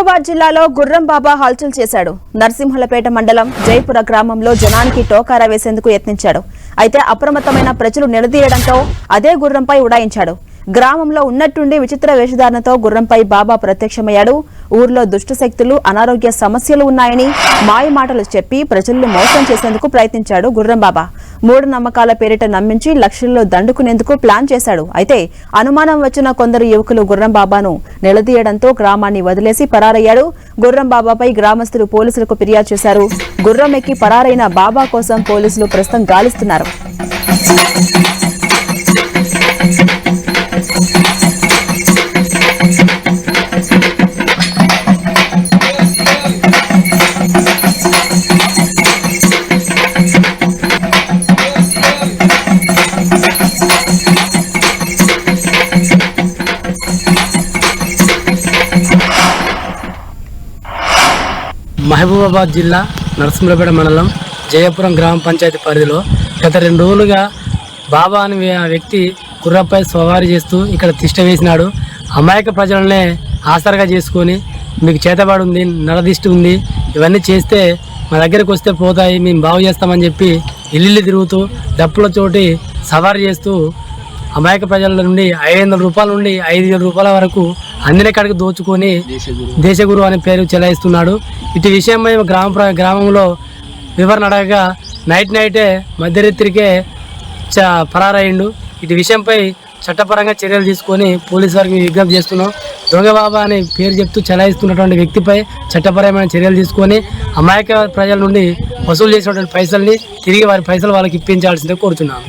మహబూబాబాద్ జిల్లాలో గుర్రం బాబా హల్చల్ చేశాడు. నర్సింహులపేట మండలం జైపుర గ్రామంలో జనానికి టోకారా వేసేందుకు యత్నించాడు. అయితే అప్రమత్తమైన ప్రజలు నిలదీయడంతో అదే గుర్రంపై ఉడాయించాడు. గ్రామంలో ఉన్నట్టుండి విచిత్ర వేషధారణతో గుర్రంపై బాబా ప్రత్యక్షమయ్యాడు. ఊర్లో దుష్ట శక్తులు అనారోగ్య సమస్యలు ఉన్నాయని మాయమాటలు చెప్పి ప్రజలను మోసం చేసేందుకు ప్రయత్నించాడు గుర్రం బాబా. మూఢ నమ్మకాల పేరిట నమ్మించి లక్షల్లో దండుకునేందుకు ప్లాన్ చేశాడు. అయితే అనుమానం వచ్చిన కొందరు యువకులు గుర్రంబాబాను నిలదీయడంతో గ్రామాన్ని వదిలేసి పరారయ్యాడు. గుర్రంబాబాపై గ్రామస్తులు పోలీసులకు ఫిర్యాదు చేశారు. గుర్రం ఎక్కి పరారైన బాబా కోసం పోలీసులు ప్రస్తుతం గాలిస్తున్నారు. మహబూబాబాద్ జిల్లా నరసింహపేట మండలం జయపురం గ్రామ పంచాయతీ పరిధిలో గత రెండు రోజులుగా బాబా అనే వ్యక్తి కుర్రపై సవారీ చేస్తూ ఇక్కడ తిష్ట వేసినాడు. అమాయక ప్రజలనే ఆసరగా చేసుకొని మీకు చేతబడి ఉంది నరదిష్టి ఉంది ఇవన్నీ చేస్తే మా దగ్గరకు వస్తే పోతాయి మేము బాగు చేస్తామని చెప్పి ఇల్లు తిరుగుతూ డప్పులతోటి సవారీ చేస్తూ అమాయక ప్రజల నుండి ఐదు వందల రూపాయల నుండి ఐదు వేల రూపాయల వరకు అందిన కాడికి దోచుకొని దేశగురు. అనే పేరు చెలాయిస్తున్నాడు. ఇటు విషయమై గ్రామ గ్రామంలో వివరణ అడగగా నైట్ నైటే మధ్యరాత్రికే చ పరారయ్యిండు. ఇటు విషయంపై చట్టపరంగా చర్యలు తీసుకొని పోలీసు వారికి విజ్ఞప్తి చేస్తున్నాం. దొంగ బాబా అనే పేరు చెప్తూ చలాయిస్తున్నటువంటి వ్యక్తిపై చట్టపరమైన చర్యలు తీసుకొని అమాయక ప్రజల నుండి వసూలు చేసినటువంటి పైసల్ని తిరిగి వారి పైసలు వాళ్ళకి ఇప్పించాల్సిందే కోరుతున్నాను.